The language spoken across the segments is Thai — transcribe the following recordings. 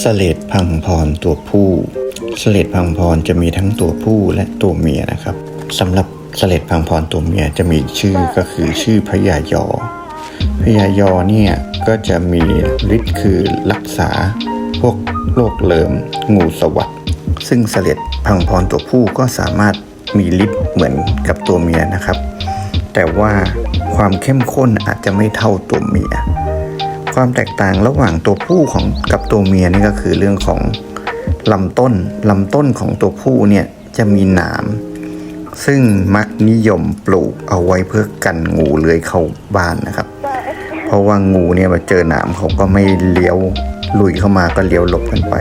สเลดพังพรตัวผู้สเลดพังพรจะมีทั้งตัวผู้และตัวเมียนะครับสำหรับสเลดพังพรตัวเมียจะมีชื่อก็คือชื่อพระยายอพยายอเนี่ยก็จะมีฤทธิ์คือรักษาพวกโรคเลิมงูสวัสดซึ่งเสล็ดพังพรตัวผู้ก็สามารถมีฤทธิ์เหมือนกับตัวเมียนะครับ แต่ว่าความเข้มข้นอาจจะไม่เท่าตัวเมีย ความแตกต่างระหว่างตัวผู้ของกับตัวเมียนี่ก็คือเรื่องของลำต้นลำต้นของตัวผู้เนี่ยจะมีหนาม ซึ่งมักนิยมปลูกเอาไว้เพื่อกันงูเลื้อยเข้าบ้านนะครับ เพราะว่างูเนี่ยมาเจอหนามเขาก็ไม่เลี้ยวลุยเข้ามาก็เลี้ยวหลบกันไป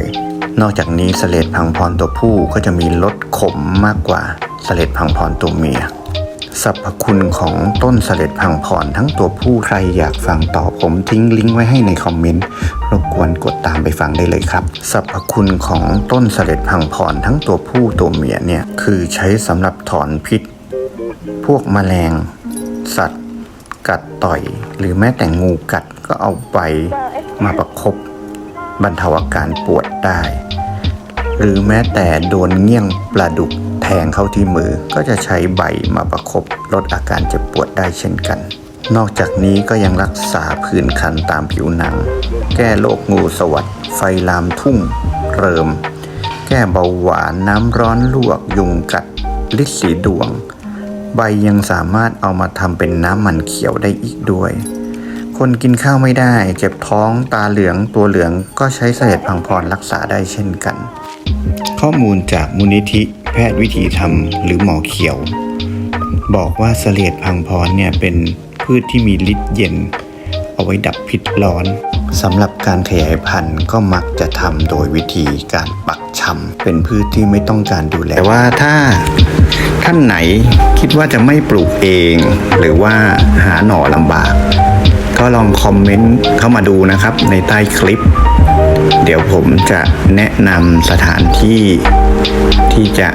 นอกจากนี้สเลดพังพรตัวผู้ก็จะมีรสขมมากกว่าสเลดพังพรตัวเมีย สรรพคุณของต้นเสเลดพังพรทั้งตัวผู้ใครอยากฟังต่อผมทิ้งลิงก์ไว้ให้ในคอมเมนต์รบกวนกดตามไปฟังได้เลยครับสรรพคุณของต้นเสเลดพังพรทั้งตัวผู้ตัวเมียเนี่ยคือใช้สำหรับถอนพิษ พวกแมลง สัตว์ กัดต่อย หรือแม้แต่งูกัดก็เอาใบมาประคบบรรเทาอาการปวดได้ หรือแม้แต่โดนเงี้ยงปลาดุก งเข้าที่มือก็จะใช้ใบมาประคบลดอาการเจ็บปวดได้เช่นกัน นอกจากนี้ก็ยังรักษาผื่นคันตามผิวหนัง แก้โรคงูสวัสดไฟลามทุ่ง เริม แก้เบาหวานน้ำร้อนลวกยุงกัดลิดสีดวง ใบยังสามารถเอามาทำเป็นน้ำมันเขียวได้อีกด้วย คนกินข้าวไม่ได้เจ็บท้องตาเหลืองตัวเหลืองก็ใช้เสลดพังพรรักษาได้เช่นกัน ข้อมูลจากมูลนิธิ แพทย์วิถีธรรมหรือหมอเขียว บอกว่าเสลดพังพรเนี่ยเป็นพืชที่มีฤทธิ์เย็น เอาไว้ดับพิษร้อนสำหรับการขยายพันธุ์ก็มักจะทำโดยวิธีการปักชำเป็นพืชที่ไม่ต้องการดูแลแต่ว่าถ้าท่านไหนคิดว่าจะไม่ปลูกเอง หรือว่าหาหน่อลำบาก ก็ลองคอมเมนต์เข้ามาดูนะครับ ในใต้คลิป เดี๋ยวผมจะแนะนำสถานที่ที่จะ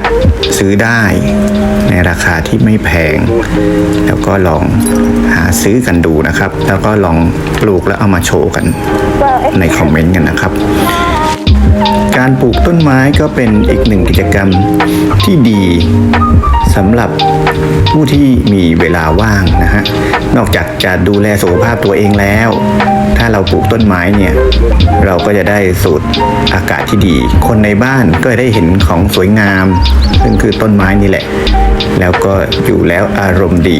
ซื้อได้ในราคาที่ไม่แพง แล้วก็ลองหาซื้อกันดูนะครับ แล้วก็ลองปลูกแล้วเอามาโชว์กันในคอมเมนต์กันนะครับการปลูกต้นไม้ก็เป็นอีกหนึ่งกิจกรรมที่ดี สำหรับผู้ที่มีเวลาว่างนะฮะ นอกจากจะดูแลสุขภาพตัวเองแล้ว ถ้าเราปลูกต้นไม้เนี่ย เราก็จะได้สูดอากาศที่ดี คนในบ้านก็ได้เห็นของสวยงาม ซึ่งคือต้นไม้นี่แหละ แล้วก็อยู่แล้วอารมณ์ดี